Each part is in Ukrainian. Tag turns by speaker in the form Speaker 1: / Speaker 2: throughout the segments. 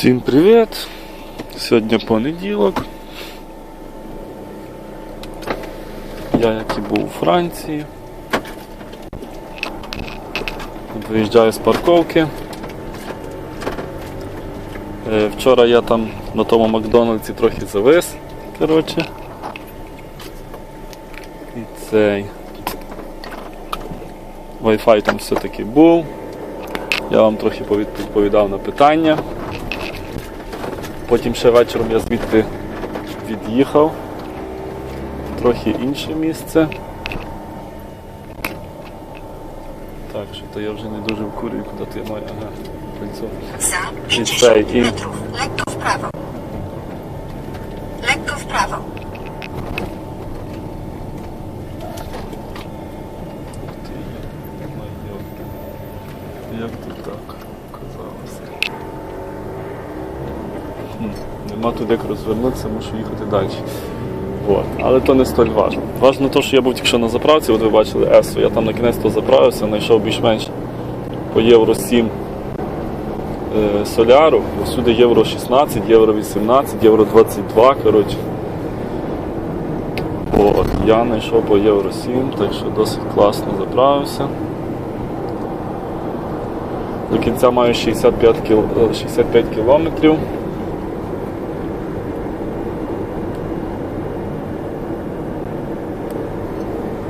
Speaker 1: Всім привіт! Сьогодні понеділок. Я як і був у Франції. Виїжджаю з парковки. Е, Вчора я там на тому Макдональдсі трохи завис, коротше. І цей Wi-Fi там все-таки був. Я вам трохи відповідав на питання. Потім ще вечором я звідти від'їхав. Трохи інше місце. Так, що то я вже не дуже вкурюю, куди ти маю. Ага, кольцо.
Speaker 2: І
Speaker 1: цей,
Speaker 2: 50
Speaker 1: i- Нема туди розвернутися, мушу їхати далі. Вот. Але то не столь важливо. Важно те, що я був тільки що на заправці, от ви бачили Есу, я там на кінець то заправився, знайшов більш-менш по євро 7 е, соляру, всюди євро 16, євро 18, євро 22, коротше. От, я знайшов по євро 7, так що досить класно заправився. До кінця маю 65, кіл... е, 65 кілометрів.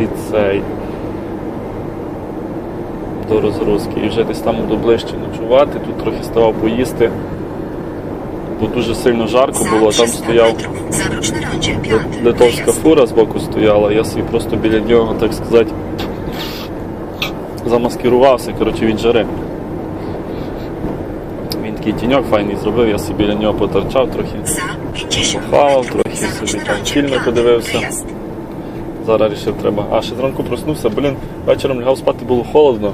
Speaker 1: І цей до розгрузки. І вже десь там буду ближче ночувати. Тут трохи ставав поїсти, бо дуже сильно жарко було, там стояв литовська фура з боку стояла, я собі просто біля нього, так сказати, замаскирувався коротше, від жари. Він такий тіньок файний зробив, я собі біля нього поторчав трохи.
Speaker 2: Za 50
Speaker 1: Похавав трохи собі там
Speaker 2: Piąty.
Speaker 1: подивився. Зараз рішив треба. А ще зранку проснувся, блін, вечором лягав спати було холодно.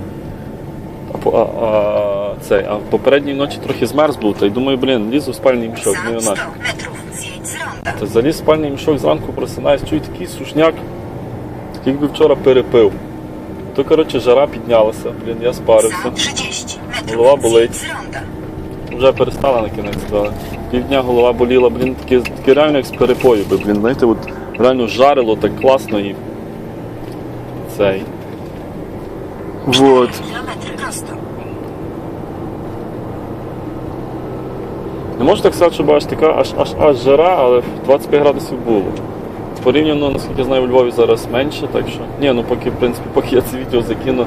Speaker 1: А, а, цей, а попередній ночі трохи змерз був, та й думаю, блін, лізу в спальний мішок, ну і
Speaker 2: 100
Speaker 1: наш.
Speaker 2: metrów. Zjedź z ronda.
Speaker 1: Та заліз в спальний мішок зранку просинаюсь, чую такий сушняк, як би вчора перепив. То, коротше, жара піднялася, блін, я спарився.
Speaker 2: Za 30 metrów.
Speaker 1: Голова болить. Вже перестала на кінець, але півдня голова боліла, блін, таке, реально як з перепою, блін, знаєте, от реально жарило так класно і цей. Вот. Не можу так сказати, щоб аж така аж аж аж жара, але 25 градусів було. Порівняно, наскільки я знаю, у Львові зараз менше, так що. Ні, ну поки, в принципі, поки я це відео закину,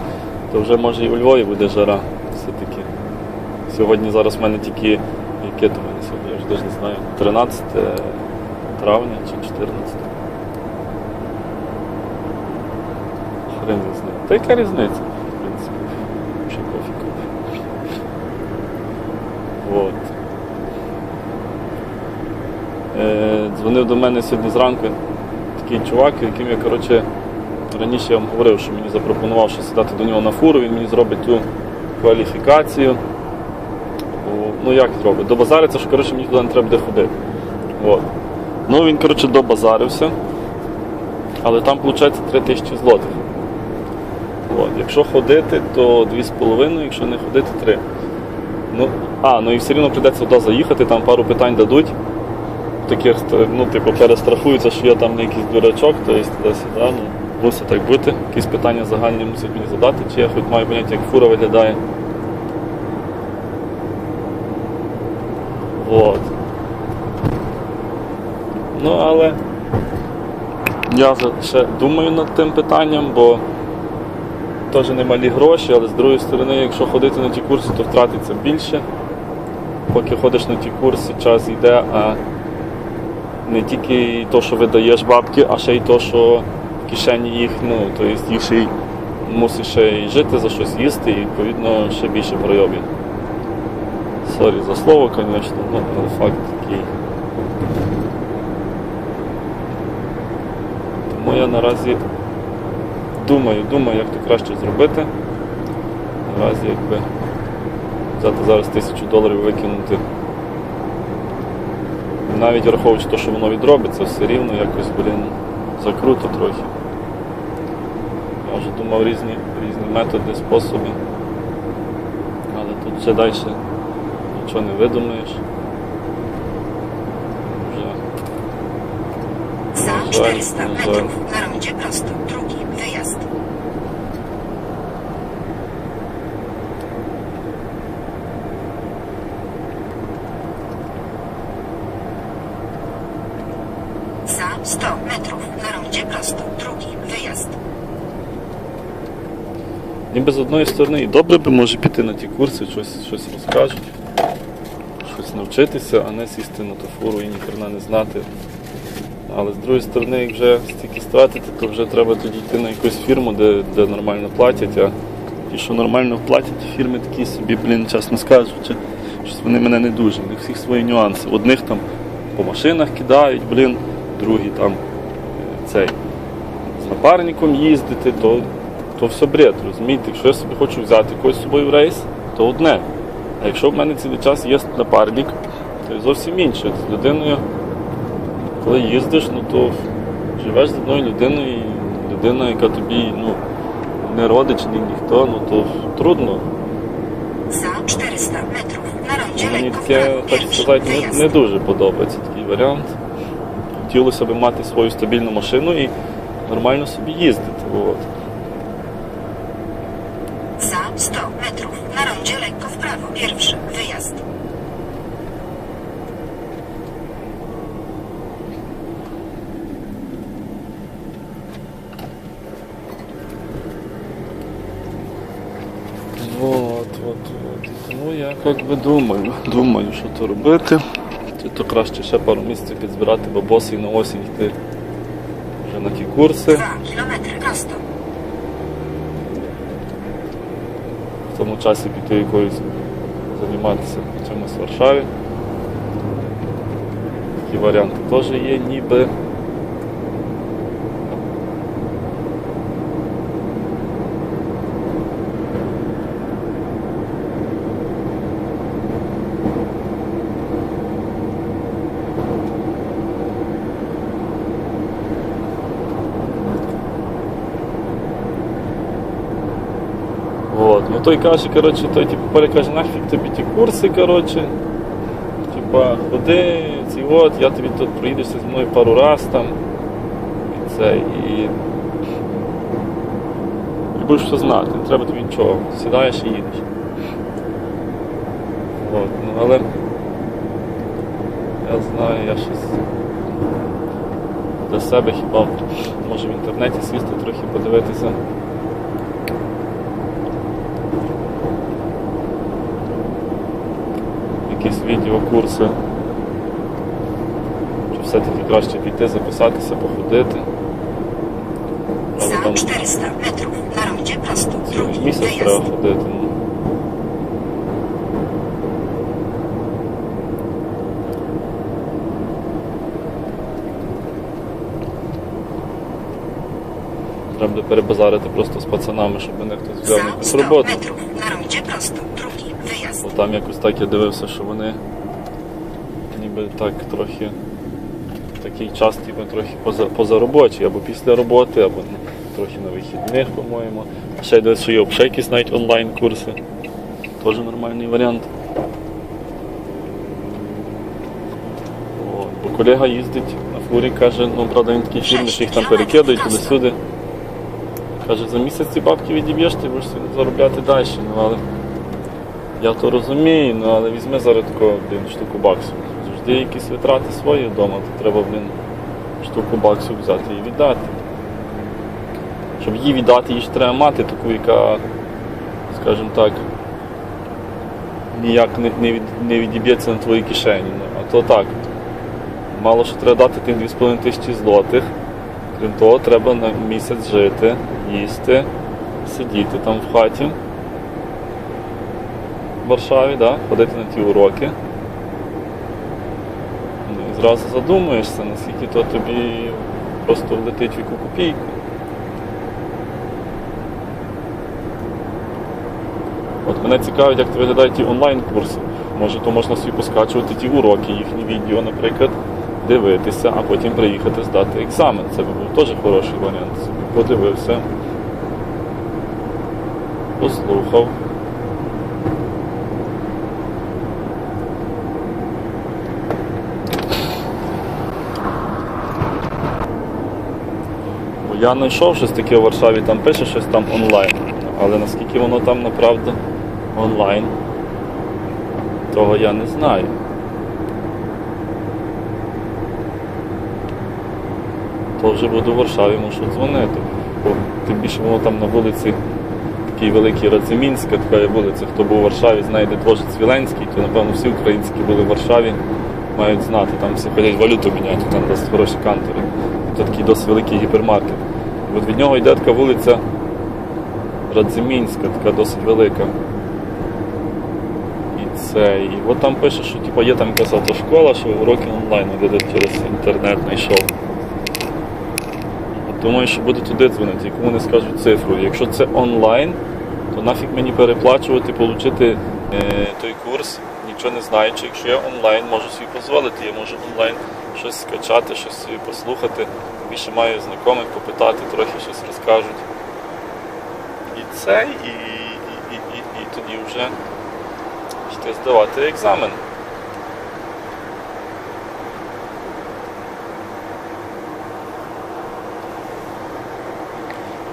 Speaker 1: то вже може і у Львові буде жара. Все-таки. Сьогодні зараз в мене тільки. Яке то мене сьогодні, я вже навіть не знаю. 13 травня чи 14. Хрен не знаю. Та яка різниця, в принципі. Ще пофіг. Вот. Е, дзвонив до мене сьогодні зранку такий чувак, яким я коротше, раніше я вам говорив, що мені запропонував що сідати до нього на фуру, він мені зробить ту кваліфікацію. Ну як зробить? Добазариться, що коротше, мені туди не треба буде ходити. От. Ну він коротше, добазарився, але там виходить 3 тисячі злотих. От. Якщо ходити, то 2,5, якщо не ходити 3. Ну, а, ну і все рівно прийдеться туди заїхати, там пару питань дадуть. Таких, ну, типу, перестрахуються, що я там не якийсь дурачок, то є туди-сюди. Ну, мусить так бути. Якісь питання загальні мусять мені задати, чи я хоч маю поняття, як фура виглядає. Вот. Ну, але я ще думаю над тим питанням, бо теж немалі гроші, але з другої сторони, якщо ходити на ті курси, то втратиться більше. Поки ходиш на ті курси, час йде, а не тільки то, що видаєш бабки, а ще й то, що в кишені їх, ну, то є їх ще й мусиш ще й жити за щось їсти, і відповідно ще більше пройобів. Сорі за слово, звісно, ну, але факт такий. Тому я наразі думаю, думаю, як то краще зробити. Наразі якби взяти зараз тисячу доларів викинути. Навіть враховуючи те, що воно відробиться, все рівно якось, блін, закруто трохи. Я вже думав різні різні методи, способи. Але тут ще далі нічого не видумаєш.
Speaker 2: Вже.
Speaker 1: За 400
Speaker 2: метрів на рамче просто другий wyjazd. Za 100 metrów na rondzie prosto. Drugi wyjazd.
Speaker 1: Ніби з одної сторони і добре би може піти на ті курси, щось, щось розкажуть, щось навчитися, а не сісти на ту фуру і ніхрена не знати. Але з другої сторони, як вже стільки стратити, то вже треба тоді йти на якусь фірму, де, де нормально платять, а ті, що нормально платять, фірми такі собі, блін, чесно скажучи, щось вони мене не дуже. У них всіх свої нюанси. Одних там по машинах кидають, блін, другі там е, цей з напарником їздити, то, то все бред, розумієте? Якщо я собі хочу взяти когось з собою в рейс, то одне. А якщо в мене цілий час є напарник, то зовсім інше. З людиною, коли їздиш, ну то живеш з одною людиною, і людина, яка тобі ну, не родич, ні ніхто, ну то трудно.
Speaker 2: За 400 метрів rondzie
Speaker 1: Мені таке, так сказати, не, не дуже подобається такий варіант. Хотілося б мати свою стабільну машину і нормально собі їздити. От.
Speaker 2: Za 100 metrów na rondzie lekko w prawo. Pierwszy wyjazd.
Speaker 1: Вот, вот. Я як би думаю, думаю, що то робити. Чи то краще ще пару місяців підзбирати бабоси і на осінь йти вже на ті курси.
Speaker 2: 2 kilometry prosto.
Speaker 1: В тому часі піти якоюсь займатися чимось в Варшаві. Такі варіанти теж є ніби. Ну той каже, коротше, той типу перекаже, нафіг тобі ті курси, коротше. Типа, ходи, ці от, я тобі тут проїдешся зі мною пару раз там. І це, і. І будеш все знати, не треба тобі нічого. Сідаєш і їдеш. От, ну але я знаю, я щось для себе хіба може в інтернеті сісти трохи подивитися. Якісь відеокурси. Чи все-таки краще піти, записатися, походити. Там
Speaker 2: 400 metrów na rondzie prosto.
Speaker 1: цілий місяць треба ходити. Ну. Треба перебазарити просто з пацанами, щоб мене хтось взяв на
Speaker 2: Za
Speaker 1: там якось так я дивився, що вони ніби так трохи такий час типу, трохи поза, позаробочий, або після роботи, або трохи на вихідних, по-моєму. А ще дивився, що є взагалі якісь навіть онлайн-курси. Теж нормальний варіант. От, бо колега їздить на фурі, каже, ну правда він такий фірмі, що їх там перекидають туди-сюди. Каже, за місяць ці бабки відіб'єш, ти будеш заробляти далі. Ну, але я то розумію, ну але візьми зараз блін, штуку баксів. Завжди якісь витрати свої вдома, то треба, блін, штуку баксів взяти і віддати. Щоб її віддати, її ж треба мати таку, яка, скажімо так, ніяк не, не, від, не відіб'ється на твоїй кишені. Ну, а то так. Мало що треба дати тих 2,5 тисячі злотих. Крім того, треба на місяць жити, їсти, сидіти там в хаті Варшаві, да? ходити на ті уроки. Ну, і зразу задумуєшся, наскільки то тобі просто влетить в яку копійку. От мене цікавить, як то виглядають ті онлайн-курси. Може, то можна собі поскачувати ті уроки, їхні відео, наприклад, дивитися, а потім приїхати здати екзамен. Це би був теж хороший варіант. Подивився, послухав. Я знайшов щось таке в Варшаві, там пише щось там онлайн. Але наскільки воно там направду онлайн, того я не знаю. То вже буду в Варшаві, мушу дзвонити. Бо тим більше воно там на вулиці такий великий Радзимінська, така є вулиця. Хто був у Варшаві, знає, де творжець Віленський, то напевно всі українські були в Варшаві, мають знати. Там всі ходять валюту міняють, там досить хороші кантори. Це такий досить великий гіпермаркет. От від нього йде така вулиця Радзимінська, така досить велика. І це. І от там пише, що типу, є там якась автошкола, що уроки онлайн ведуть через інтернет знайшов. Думаю, що буду туди дзвонити, і кому не скажуть цифру. Якщо це онлайн, то нафіг мені переплачувати, отримати е, той курс, нічого не знаючи. Якщо я онлайн, можу собі дозволити, я можу онлайн щось скачати, щось послухати. Більше маю знайомих попитати, трохи щось розкажуть. І це, і, і, і, і, і тоді вже йти здавати екзамен.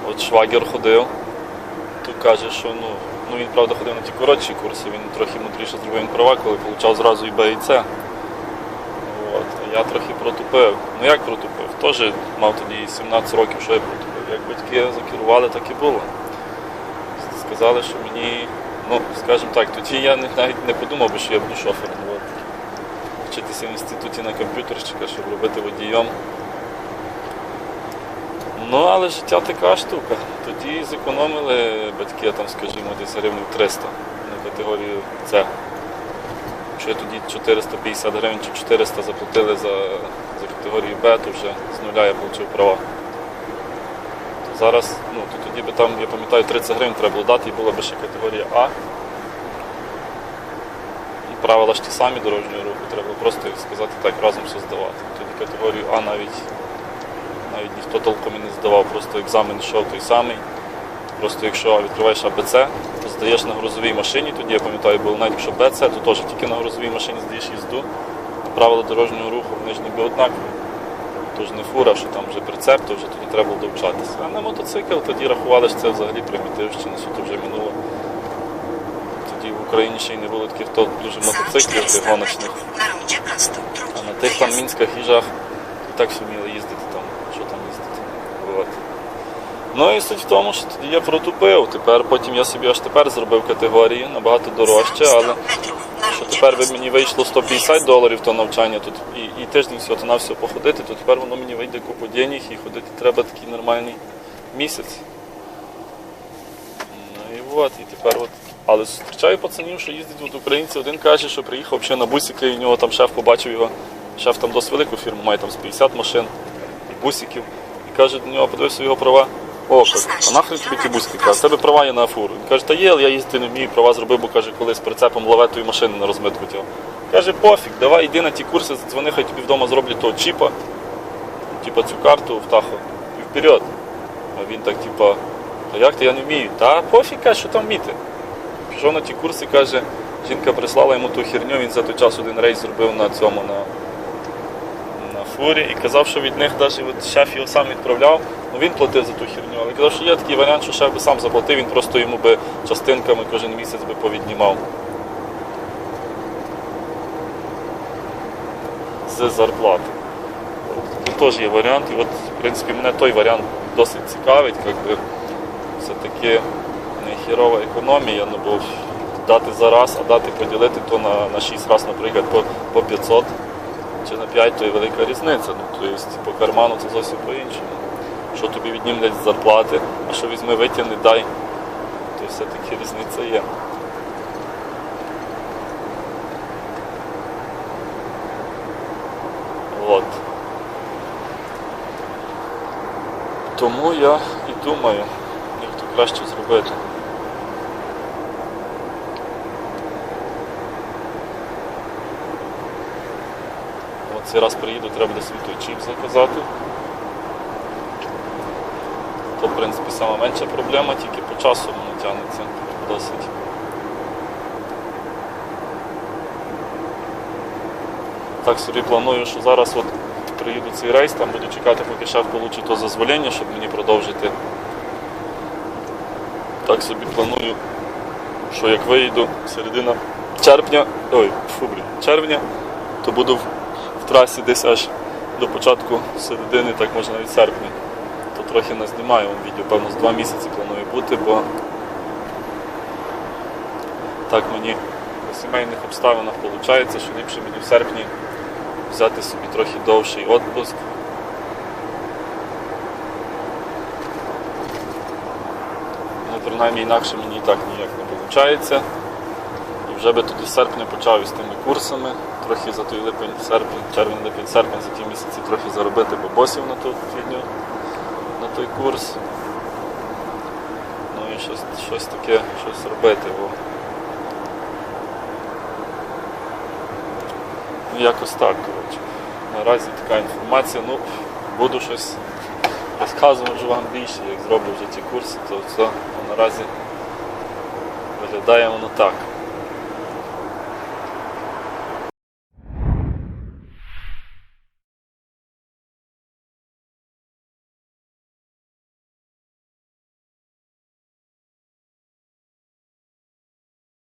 Speaker 1: От швагер ходив, то каже, що ну, ну він правда ходив на ті коротші курси, він трохи мудріше зробив права, коли отримав зразу і Б, і С. От, я трохи протупив. Ну як протупив? Теж мав тоді 17 років, що я протупив. Як батьки закерували, так і було. Сказали, що мені, ну, скажімо так, тоді я навіть не подумав би, що я буду шофером. Вчитися в інституті на комп'ютерщика, щоб робити водієм. Ну, але життя така штука. Тоді зекономили батьки, там, скажімо, десь гривень 300 на категорію С. Якщо тоді 450 гривень чи 400 заплатили за, за категорію Б, то вже з нуля я отримав права. Зараз, ну, то тоді би там, я пам'ятаю, 30 гривень треба було дати і була би ще категорія А. І правила ж ті самі дорожнього руху, треба було просто сказати так, разом все здавати. Тоді категорію А навіть навіть ніхто толком і не здавав, просто екзамен йшов той самий. Просто якщо відкриваєш АБЦ, то здаєш на грузовій машині, тоді я пам'ятаю, було навіть якщо БЦ, то теж тільки на грузовій машині здаєш їзду. Правила дорожнього руху вони ж ніби однакові. Тож не фура, що там вже прицеп, то вже тоді треба було довчатися. А на мотоцикл тоді рахували, що це взагалі примітивщина, що то вже минуло. Тоді в Україні ще й не було таких то дуже мотоциклів, тих гоночних. А на тих там мінських їжах і так суміли їздити там, що там їздити. От. Ну і суть в тому, що тоді я протупив. Тепер потім я собі аж тепер зробив категорії набагато дорожче, але що тепер би мені вийшло 150 доларів то навчання тут і, і тиждень всього то на все походити, то тепер воно мені вийде купу денег і ходити треба такий нормальний місяць. Ну і от, і тепер от. Але зустрічаю пацанів, що їздять от українці. Один каже, що приїхав ще на бусики, і в нього там шеф побачив його. Шеф там досить велику фірму, має там з 50 машин і бусиків. І каже до нього, подивився його права. О, каже, а нахрен тобі ті бусики? Каже, тебе права є на фуру. Він каже, та є, але я їздити не вмію, права зробив, бо каже, колись прицепом лаветої машини на розмитку тягав. Каже, пофіг, давай йди на ті курси, дзвони, хай тобі вдома зроблять того чіпа, типа цю карту в тахо, і вперед. А він так, типа, та як ти я не вмію? Та пофіг, каже, що там вміти. Пішов на ті курси, каже, жінка прислала йому ту херню, він за той час один рейс зробив на цьому, на фурі і казав, що від них навіть от сам відправляв, ну він платив за ту херню, але казав, що є такий варіант, що шеф би сам заплатив, він просто йому би частинками кожен місяць би повіднімав. З зарплати. Тут теж є варіант, і от, в принципі, мене той варіант досить цікавить, якби все-таки не хірова економія, ну бо дати за раз, а дати поділити, то на, на 6 разів, наприклад, по, по 500 чи на 5, то є велика різниця. Ну, тобто по карману це зовсім по-іншому. Що тобі віднімлять з зарплати, а що візьми, витягни, дай, то все-таки різниця є. От. Тому я і думаю, як то краще зробити. Цей раз приїду, треба буде свій той чіп заказати. То, в принципі, сама менша проблема, тільки по часу воно тягнеться досить. Так собі планую, що зараз от приїду цей рейс, там буду чекати, поки шеф получить то дозволення, щоб мені продовжити. Так собі планую, що як виїду середина червня, ой, фу, червня, то буду в трасі десь аж до початку середини, так може навіть серпня. То трохи назнімаю вон відео, певно, з два місяці планую бути, бо так мені по сімейних обставинах виходить, що ліпше мені в серпні взяти собі трохи довший відпуск. Ну, принаймні інакше мені і так ніяк не виходить. І вже би тоді з серпня почав із тими курсами, трохи за той липень, серпень, червень, липень, серпень, за ті місяці трохи заробити бабосів на ту фігню, на той курс. Ну і щось, щось таке, щось робити. Бо... Ну, якось так, коротше. Наразі така інформація. Ну, буду щось розказувати вам більше, як зроблю вже ті курси, то все. Наразі виглядає воно так.